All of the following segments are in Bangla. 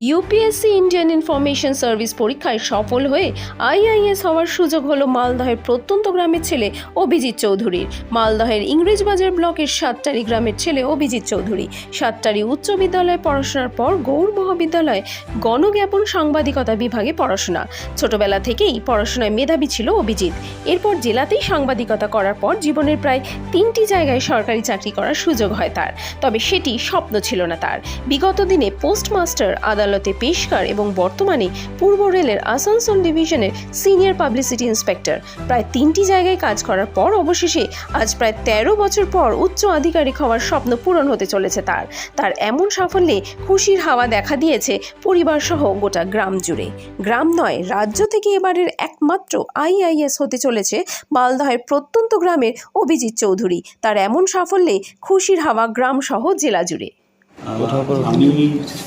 ইউপিএসসি ইন্ডিয়ান ইনফরমেশন সার্ভিস পরীক্ষায় সফল হয়ে আইআইএস হওয়ার সুযোগ হলো মালদহের প্রত্যন্ত গ্রামের ছেলে অভিজিৎ চৌধুরীর। মালদহের ইংরেজবাজার ব্লকের সাতটারি গ্রামের ছেলে অভিজিৎ চৌধুরী। সাতটারি উচ্চ বিদ্যালয়ে পড়াশোনার পর গৌর মহাবিদ্যালয়ে গণজ্ঞাপন সাংবাদিকতা বিভাগে পড়াশোনা। ছোটবেলা থেকেই পড়াশোনায় মেধাবী ছিল অভিজিৎ। এরপর জেলাতেই সাংবাদিকতা করার পর জীবনের প্রায় তিনটি জায়গায় সরকারি চাকরি করার সুযোগ হয় তার। তবে সেটি স্বপ্ন ছিল না তার। বিগত দিনে পোস্টমাস্টার আদালতে পেশকার এবং বর্তমানে পূর্ব রেলের আসানসোল ডিভিশনের সিনিয়র পাবলিসিটি ইন্সপেক্টর। প্রায় তিনটি জায়গায় কাজ করার পর অবশেষে আজ প্রায় তেরো বছর পর উচ্চ আধিকারিক হওয়ার স্বপ্ন পূরণ হতে চলেছে তার। তার এমন সাফল্যে খুশির হাওয়া দেখা দিয়েছে পরিবার সহ গোটা গ্রাম জুড়ে। গ্রাম নয়, রাজ্য থেকে এবারের একমাত্র আইআইএস হতে চলেছে মালদহের প্রত্যন্ত গ্রামের অভিজিৎ চৌধুরী। তার এমন সাফল্যে খুশির হাওয়া গ্রাম সহ জেলা জুড়ে। আমি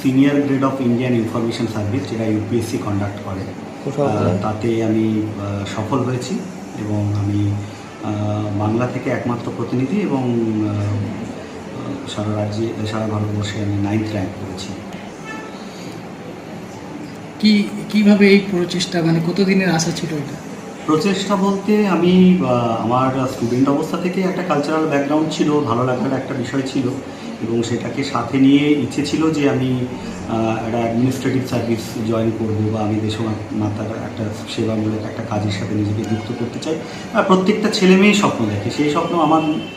senior grade of Indian information service যেটা ইউপিএসসি কন্ডাক্ট করে? তাতে আমি সফল হয়েছি এবং আমি বাংলা থেকে একমাত্র প্রতিনিধি এবং সারা রাজ্যে সারা ভারতবর্ষে আমি নাইন্থ র্যাঙ্ক করেছি। কি কীভাবে এই প্রচেষ্টা মানে কতদিনের আশা ছিল এটা? প্রচেষ্টা বলতে আমি আমার স্টুডেন্ট অবস্থা থেকে একটা কালচারাল ব্যাকগ্রাউন্ড ছিল ভালো লাগার একটা বিষয় ছিল। এবং সেটাকে সাথে নিয়ে ইচ্ছে ছিল যে আমি একটা অ্যাডমিনিস্ট্রেটিভ সার্ভিস জয়েন করব বা আমি দেশমাতার একটা সেবামূলক একটা কাজের সাথে নিজেকে যুক্ত করতে চাই। আর প্রত্যেকটা ছেলে মেয়েই স্বপ্ন দেখে। সেই স্বপ্ন আমার